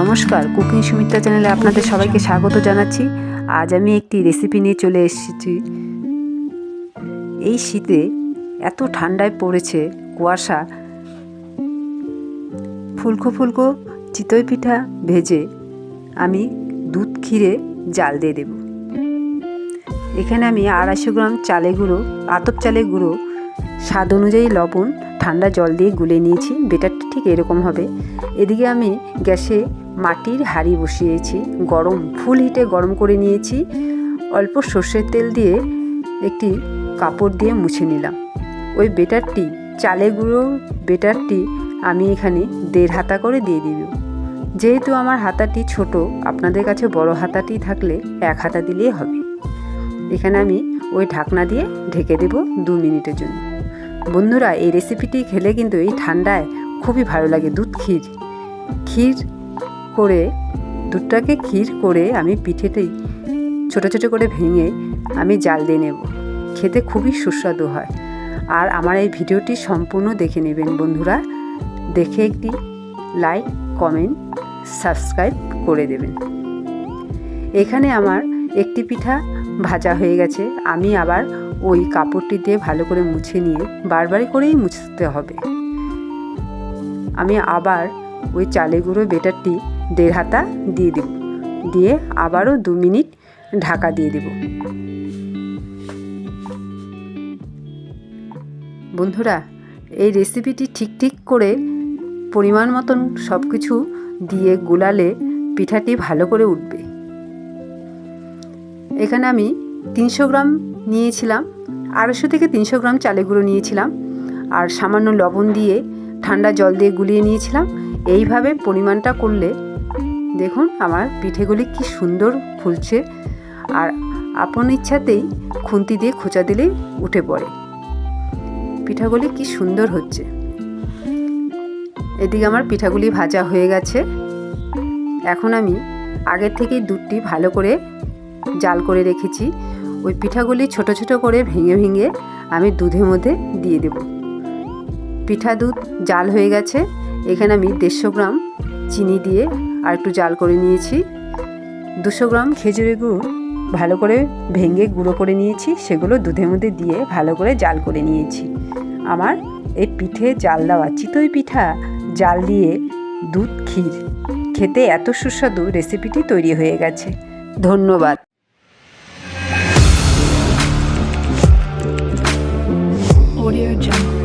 নমস্কার, কুকিং সুমিত্রা চ্যানেলে আপনাদের সবাইকে স্বাগত জানাচ্ছি। আজ আমি একটি রেসিপি নিয়ে চলে এসেছি। এই শীতে এত ঠান্ডায় পড়েছে কুয়াশা। ফুলকো ফুলকো চিতই পিঠা ভেজে আমি দুধ ক্ষীরে জাল দিয়ে দেব। এখানে আমি আড়াইশো গ্রাম চালে গুঁড়ো, আতপ চালে গুঁড়ো, স্বাদ অনুযায়ী লবণ, ঠান্ডা জল দিয়ে গুলে নিয়েছি। বেটারটা ঠিক এরকম হবে। এদিকে আমি গ্যাসে মাটির হাঁড়ি বসিয়েছি, গরম ফুল হিটে গরম করে নিয়েছি, অল্প সর্ষের তেল দিয়ে একটি কাপড় দিয়ে মুছে নিলাম। ওই বেটারটি চালে গুঁড়ো বেটারটি আমি এখানে দেড় হাতা করে দিয়ে দিব। যেহেতু আমার হাতাটি ছোট, আপনাদের কাছে বড় হাতাটি থাকলে এক হাতা দিলেই হবে। এখানে আমি ওই ঢাকনা দিয়ে ঢেকে দেব দু মিনিটের জন্য। বন্ধুরা, এই রেসিপিটি খেলে কিন্তু এই ঠান্ডায় খুবই ভালো লাগে দুধ ক্ষীর। ক্ষীর করে দুধটাকে ক্ষীর করে আমি পিঠেতেই ছোটো ছোটো করে ভেঙে আমি জাল দিয়ে নেব। খেতে খুবই সুস্বাদু হয়। আর আমার এই ভিডিওটি সম্পূর্ণ দেখে নেবেন বন্ধুরা। দেখে একটি লাইক কমেন্ট সাবস্ক্রাইব করে দেবেন। এখানে আমার একটি পিঠা ভাজা হয়ে গেছে। আমি আবার ওই কাপড়টি দিয়ে ভালো করে মুছে নিয়ে বারবারই করেই মুছতে হবে। আমি আবার ওই চালে গুঁড়ো বেটারটি দেড় হাতা দিয়ে দেব। দিয়ে আবারও দু মিনিট ঢাকা দিয়ে দেব। বন্ধুরা, এই রেসিপিটি ঠিক ঠিক করে পরিমাণ মতন সব কিছু দিয়ে গুলালে পিঠাটি ভালো করে উঠবে। এখানে আমি তিনশো গ্রাম নিয়েছিলাম, আড়াইশো থেকে তিনশো গ্রাম চালে গুঁড়ো নিয়েছিলাম আর সামান্য লবণ দিয়ে ঠান্ডা জল দিয়ে গুলিয়ে নিয়েছিলাম। এইভাবে পরিমাণটা করলে দেখুন আমার পিঠেগুলি কি সুন্দর ফুলছে। আর আপন ইচ্ছাতেই খুন্তি দিয়ে খোঁচা দিলেই উঠে পড়ে। পিঠাগুলি কি সুন্দর হচ্ছে। এদিকে আমার পিঠাগুলি ভাজা হয়ে গেছে। এখন আমি আগের থেকেই দুধটি ভালো করে জাল করে রেখেছি। ওই পিঠাগুলি ছোট ছোট করে ভেঙে ভেঙে আমি দুধের মধ্যে দিয়ে দেব। পিঠা দুধ জাল হয়ে গেছে। এখানে আমি দেড়শো গ্রাম চিনি দিয়ে আর একটু জাল করে নিয়েছি। দুশো গ্রাম খেজুরি গুড় ভালো করে ভেঙে গুঁড়ো করে নিয়েছি, সেগুলো দুধের মধ্যে দিয়ে ভালো করে জাল করে নিয়েছি। আমার এই পিঠে জাল দেওয়া চিতই পিঠা, জাল দিয়ে দুধ, ক্ষীর খেতে এত সুস্বাদু রেসিপিটি তৈরি হয়ে গেছে। ধন্যবাদ। Audio Jungle.